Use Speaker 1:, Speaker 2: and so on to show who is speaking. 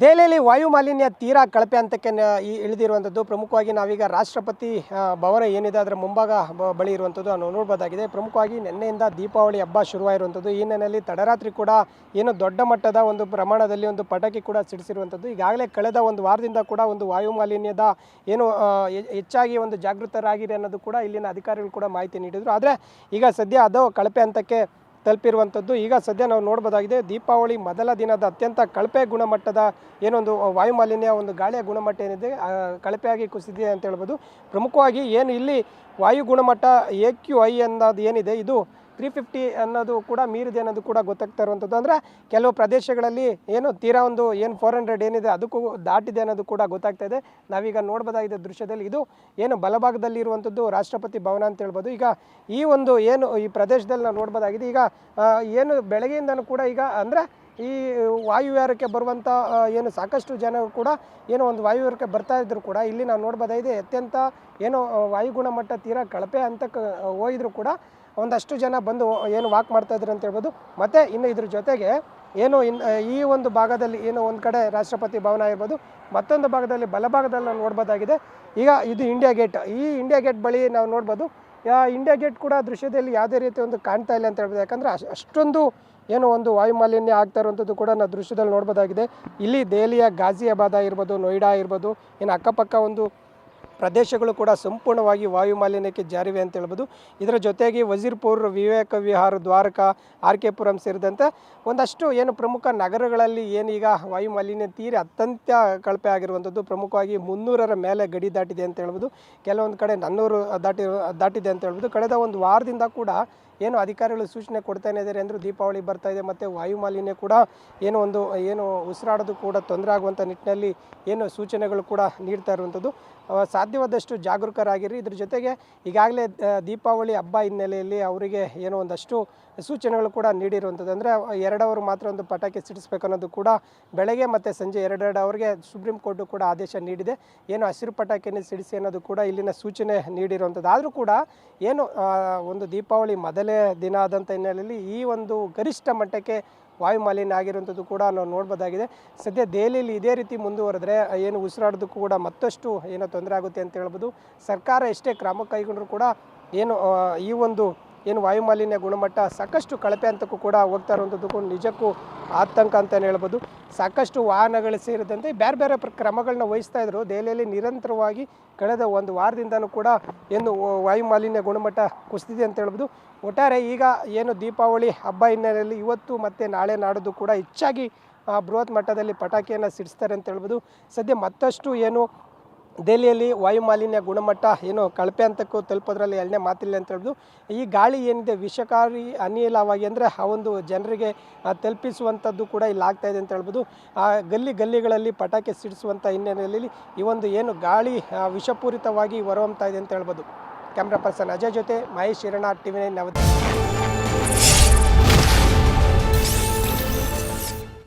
Speaker 1: ದೆಹಲಿಯಲ್ಲಿ ವಾಯು ಮಾಲಿನ್ಯ ತೀರಾ ಕಳಪೆ ಹಂತಕ್ಕೆ ಈ ಇಳಿದಿರುವಂಥದ್ದು ಪ್ರಮುಖವಾಗಿ ನಾವೀಗ ರಾಷ್ಟ್ರಪತಿ ಭವನ ಏನಿದೆ ಅದರ ಮುಂಭಾಗ ಬಳಿ ಇರುವಂಥದ್ದು ನಾವು ನೋಡ್ಬೋದಾಗಿದೆ. ಪ್ರಮುಖವಾಗಿ ನಿನ್ನೆಯಿಂದ ದೀಪಾವಳಿ ಹಬ್ಬ ಶುರುವಾಗಿರುವಂಥದ್ದು ಈ ಹಿನ್ನೆಲೆಯಲ್ಲಿ ತಡರಾತ್ರಿ ಕೂಡ ಏನು ದೊಡ್ಡ ಮಟ್ಟದ ಒಂದು ಪ್ರಮಾಣದಲ್ಲಿ ಒಂದು ಪಟಾಕಿ ಕೂಡ ಸಿಡಿಸಿರುವಂಥದ್ದು ಈಗಾಗಲೇ ಕಳೆದ ಒಂದು ವಾರದಿಂದ ಕೂಡ ಒಂದು ವಾಯು ಮಾಲಿನ್ಯದ ಏನು ಹೆಚ್ಚಾಗಿ ಒಂದು ಜಾಗೃತರಾಗಿದೆ ಅನ್ನೋದು ಕೂಡ ಇಲ್ಲಿನ ಅಧಿಕಾರಿಗಳು ಕೂಡ ಮಾಹಿತಿ ನೀಡಿದರು. ಆದರೆ ಈಗ ಸದ್ಯ ಅದು ಕಳಪೆ ಹಂತಕ್ಕೆ ತಲುಪಿರುವಂಥದ್ದು. ಈಗ ಸದ್ಯ ನಾವು ನೋಡ್ಬೋದಾಗಿದೆ, ದೀಪಾವಳಿ ಮೊದಲ ದಿನದ ಅತ್ಯಂತ ಕಳಪೆ ಗುಣಮಟ್ಟದ ಏನೊಂದು ವಾಯುಮಾಲಿನ್ಯ, ಒಂದು ಗಾಳಿಯ ಗುಣಮಟ್ಟ ಏನಿದೆ ಕಳಪೆಯಾಗಿ ಕುಸಿದಿದೆ ಅಂತ ಹೇಳ್ಬೋದು. ಪ್ರಮುಖವಾಗಿ ಏನು ಇಲ್ಲಿ ವಾಯು ಗುಣಮಟ್ಟ ಎ ಕ್ಯೂ ಐ ಅನ್ನೋದು ಏನಿದೆ, ಇದು ತ್ರೀ ಫಿಫ್ಟಿ ಅನ್ನೋದು ಕೂಡ ಮೀರಿದೆ ಅನ್ನೋದು ಕೂಡ ಗೊತ್ತಾಗ್ತಾ ಇರುವಂಥದ್ದು. ಅಂದರೆ ಕೆಲವು ಪ್ರದೇಶಗಳಲ್ಲಿ ಏನು ತೀರಾ ಒಂದು ಏನು ಫೋರ್ ಹಂಡ್ರೆಡ್ ಏನಿದೆ ಅದಕ್ಕೂ ದಾಟಿದೆ ಅನ್ನೋದು ಕೂಡ ಗೊತ್ತಾಗ್ತಾ ಇದೆ. ನಾವೀಗ ನೋಡ್ಬೋದಾಗಿದೆ ದೃಶ್ಯದಲ್ಲಿ ಇದು ಏನು ಬಲಭಾಗದಲ್ಲಿ ಇರುವಂಥದ್ದು ರಾಷ್ಟ್ರಪತಿ ಭವನ ಅಂತ ಹೇಳ್ಬೋದು. ಈಗ ಈ ಒಂದು ಏನು ಈ ಪ್ರದೇಶದಲ್ಲಿ ನಾವು ನೋಡ್ಬೋದಾಗಿದೆ. ಈಗ ಏನು ಬೆಳಗ್ಗೆಯಿಂದನೂ ಕೂಡ ಈಗ ಅಂದರೆ ಈ ವಾಯುವಿಹಾರಕ್ಕೆ ಬರುವಂಥ ಏನು ಸಾಕಷ್ಟು ಜನ ಕೂಡ ಏನೋ ಒಂದು ವಾಯುವಿಹಾರಕ್ಕೆ ಬರ್ತಾ ಇದ್ರು ಕೂಡ ಇಲ್ಲಿ ನಾವು ನೋಡ್ಬೋದಾಗಿದೆ. ಅತ್ಯಂತ ಏನೋ ವಾಯುಗುಣಮಟ್ಟ ವಾಯು ಗುಣಮಟ್ಟ ತೀರಾ ಕಳಪೆ ಅಂತ ಹೋಗಿದ್ರು ಕೂಡ ಒಂದಷ್ಟು ಜನ ಬಂದು ಏನು ವಾಕ್ ಮಾಡ್ತಾ ಇದ್ರು ಅಂತ ಹೇಳ್ಬೋದು. ಮತ್ತು ಇನ್ನು ಇದ್ರ ಜೊತೆಗೆ ಏನು ಇನ್ ಈ ಒಂದು ಭಾಗದಲ್ಲಿ ಏನು ಒಂದು ಕಡೆ ರಾಷ್ಟ್ರಪತಿ ಭವನ ಇರ್ಬೋದು ಮತ್ತೊಂದು ಭಾಗದಲ್ಲಿ ಬಲಭಾಗದಲ್ಲಿ ನಾವು ನೋಡ್ಬೋದಾಗಿದೆ. ಈಗ ಇದು ಇಂಡಿಯಾ ಗೇಟ್ ಈ ಇಂಡಿಯಾ ಗೇಟ್ ಬಳಿ ನಾವು ನೋಡ್ಬೋದು ಇಂಡಿಯಾ ಗೇಟ್ ಕೂಡ ದೃಶ್ಯದಲ್ಲಿ ಯಾವುದೇ ರೀತಿ ಒಂದು ಕಾಣ್ತಾ ಇಲ್ಲ ಅಂತ ಹೇಳ್ಬೋದು. ಯಾಕಂದರೆ ಅಷ್ಟೊಂದು ಏನು ಒಂದು ವಾಯುಮಾಲಿನ್ಯ ಆಗ್ತಾ ಇರುವಂಥದ್ದು ಕೂಡ ನಾವು ದೃಶ್ಯದಲ್ಲಿ ನೋಡ್ಬೋದಾಗಿದೆ. ಇಲ್ಲಿ ದೆಹಲಿಯ ಗಾಜಿಯಾಬಾದ್ ಇರ್ಬೋದು ನೋಯ್ಡಾ ಇರ್ಬೋದು ಇನ್ನು ಅಕ್ಕಪಕ್ಕ ಒಂದು ಪ್ರದೇಶಗಳು ಕೂಡ ಸಂಪೂರ್ಣವಾಗಿ ವಾಯು ಮಾಲಿನ್ಯಕ್ಕೆ ಜಾರಿವೆ ಅಂತ ಹೇಳ್ಬೋದು. ಇದರ ಜೊತೆಗೆ ವಜೀರ್ಪುರ್, ವಿವೇಕ ವಿಹಾರ, ದ್ವಾರಕಾ ಆರ್ ಕೆ ಪುರಂ ಸೇರಿದಂತೆ ಒಂದಷ್ಟು ಏನು ಪ್ರಮುಖ ನಗರಗಳಲ್ಲಿ ಏನೀಗ ವಾಯು ಮಾಲಿನ್ಯ ತೀರಿ ಅತ್ಯಂತ ಕಳಪೆ ಆಗಿರುವಂಥದ್ದು. ಪ್ರಮುಖವಾಗಿ ಮುನ್ನೂರರ ಮೇಲೆ ಗಡಿ ದಾಟಿದೆ ಅಂತ ಹೇಳ್ಬೋದು. ಕೆಲವೊಂದು ಕಡೆ ನನ್ನೂರು ದಾಟಿ, ದಾಟಿದೆ ಅಂತ ಹೇಳ್ಬೋದು. ಕಳೆದ ಒಂದು ವಾರದಿಂದ ಕೂಡ ಏನು ಅಧಿಕಾರಿಗಳು ಸೂಚನೆ ಕೊಡ್ತಾನೆ ಇದ್ದಾರೆ ಅಂದರೂ ದೀಪಾವಳಿ ಬರ್ತಾ ಇದೆ ಮತ್ತು ವಾಯು ಮಾಲಿನ್ಯ ಕೂಡ ಏನು ಒಂದು, ಏನು ಉಸಿರಾಡೋದು ಕೂಡ ತೊಂದರೆ ಆಗುವಂಥ ನಿಟ್ಟಿನಲ್ಲಿ ಏನು ಸೂಚನೆಗಳು ಕೂಡ ನೀಡ್ತಾ ಇರುವಂಥದ್ದು. ಸಾಧ್ಯವಾದಷ್ಟು ಜಾಗರೂಕರಾಗಿರಿ. ಇದ್ರ ಜೊತೆಗೆ ಈಗಾಗಲೇ ದೀಪಾವಳಿ ಹಬ್ಬ ಹಿನ್ನೆಲೆಯಲ್ಲಿ ಅವರಿಗೆ ಏನೋ ಒಂದಷ್ಟು ಸೂಚನೆಗಳು ಕೂಡ ನೀಡಿರುವಂಥದ್ದು. ಅಂದರೆ ಎರಡು ಮಾತ್ರ ಒಂದು ಪಟಾಕಿ ಸಿಡಿಸ್ಬೇಕು ಅನ್ನೋದು ಕೂಡ ಬೆಳಗ್ಗೆ ಮತ್ತು ಸಂಜೆ ಎರಡೆರಡು ಅವರಿಗೆ ಸುಪ್ರೀಂ ಕೋರ್ಟು ಕೂಡ ಆದೇಶ ನೀಡಿದೆ. ಏನು ಹಸಿರು ಪಟಾಕಿಯನ್ನು ಸಿಡಿಸಿ ಅನ್ನೋದು ಕೂಡ ಇಲ್ಲಿನ ಸೂಚನೆ ನೀಡಿರುವಂಥದ್ದು. ಆದರೂ ಕೂಡ ಏನು ಒಂದು ದೀಪಾವಳಿ ಮೊದಲೇ ದಿನ ಆದಂಥ ಹಿನ್ನೆಲೆಯಲ್ಲಿ ಈ ಒಂದು ಗರಿಷ್ಠ ಮಟ್ಟಕ್ಕೆ ವಾಯು ಮಾಲಿನ್ಯ ಆಗಿರುವಂಥದ್ದು ಕೂಡ ನಾವು ನೋಡ್ಬೋದಾಗಿದೆ. ಸದ್ಯ ದೆಹಲಿಯಲ್ಲಿ ಇದೇ ರೀತಿ ಮುಂದುವರೆದ್ರೆ ಏನು ಉಸಿರಾಡೋದಕ್ಕೂ ಕೂಡ ಮತ್ತಷ್ಟು ಏನೋ ತೊಂದರೆ ಆಗುತ್ತೆ ಅಂತ ಹೇಳ್ಬೋದು. ಸರ್ಕಾರ ಎಷ್ಟೇ ಕ್ರಮ ಕೈಗೊಂಡರೂ ಕೂಡ ಏನು ಈ ಒಂದು ಏನು ವಾಯು ಮಾಲಿನ್ಯ ಗುಣಮಟ್ಟ ಸಾಕಷ್ಟು ಕಳಪೆ ಹಂತಕ್ಕೂ ಕೂಡ ಹೋಗ್ತಾ ಇರುವಂಥದ್ದು ಕೂಡ ನಿಜಕ್ಕೂ ಆತಂಕ ಅಂತಲೇ ಹೇಳ್ಬೋದು. ಸಾಕಷ್ಟು ವಾಹನಗಳು ಸೇರಿದಂತೆ ಬೇರೆ ಬೇರೆ ಕ್ರಮಗಳನ್ನ ವಹಿಸ್ತಾ ಇದ್ರು. ದೆಹಲಿಯಲ್ಲಿ ನಿರಂತರವಾಗಿ ಕಳೆದ ಒಂದು ವಾರದಿಂದನೂ ಕೂಡ ಏನು ವಾಯುಮಾಲಿನ್ಯ ಗುಣಮಟ್ಟ ಕುಸಿದಿದೆ ಅಂತ ಹೇಳ್ಬೋದು. ಒಟ್ಟಾರೆ ಈಗ ಏನು ದೀಪಾವಳಿ ಹಬ್ಬ ಹಿನ್ನೆಲೆಯಲ್ಲಿ ಇವತ್ತು ಮತ್ತು ನಾಳೆ ನಾಡೋದು ಕೂಡ ಹೆಚ್ಚಾಗಿ ಬೃಹತ್ ಮಟ್ಟದಲ್ಲಿ ಪಟಾಕಿಯನ್ನು ಸಿಡಿಸ್ತಾರೆ ಅಂತ ಹೇಳ್ಬೋದು. ಸದ್ಯ ಮತ್ತಷ್ಟು ಏನು ದೆಹಲಿಯಲ್ಲಿ ವಾಯು ಮಾಲಿನ್ಯ ಗುಣಮಟ್ಟ ಏನು ಕಳಪೆ ಹಂತಕ್ಕೂ ತಲುಪೋದ್ರಲ್ಲಿ ಎರಡನೇ ಮಾತಿಲ್ಲ ಅಂತ ಹೇಳ್ಬೋದು. ಈ ಗಾಳಿ ಏನಿದೆ ವಿಷಕಾರಿ, ಅನಿಲವಾಗಿ ಅಂದರೆ ಆ ಒಂದು ಜನರಿಗೆ ತಲುಪಿಸುವಂಥದ್ದು ಕೂಡ ಇಲ್ಲಿ ಆಗ್ತಾ ಇದೆ ಅಂತ ಹೇಳ್ಬೋದು. ಆ, ಗಲ್ಲಿ ಗಲ್ಲಿಗಳಲ್ಲಿ ಪಟಾಕಿ ಸಿಡಿಸುವಂಥ ಹಿನ್ನೆಲೆಯಲ್ಲಿ ಈ ಒಂದು ಏನು ಗಾಳಿ ವಿಷಪೂರಿತವಾಗಿ ಹೊರಹೊಮ್ತಾ ಇದೆ ಅಂತ ಹೇಳ್ಬೋದು. ಕ್ಯಾಮ್ರಾ ಪರ್ಸನ್ ಅಜಯ್ ಜೊತೆ ಮಹೇಶ್ ಹಿರಣ ಟಿವಿ ನೈನ್ ನವದೆಹಲಿ.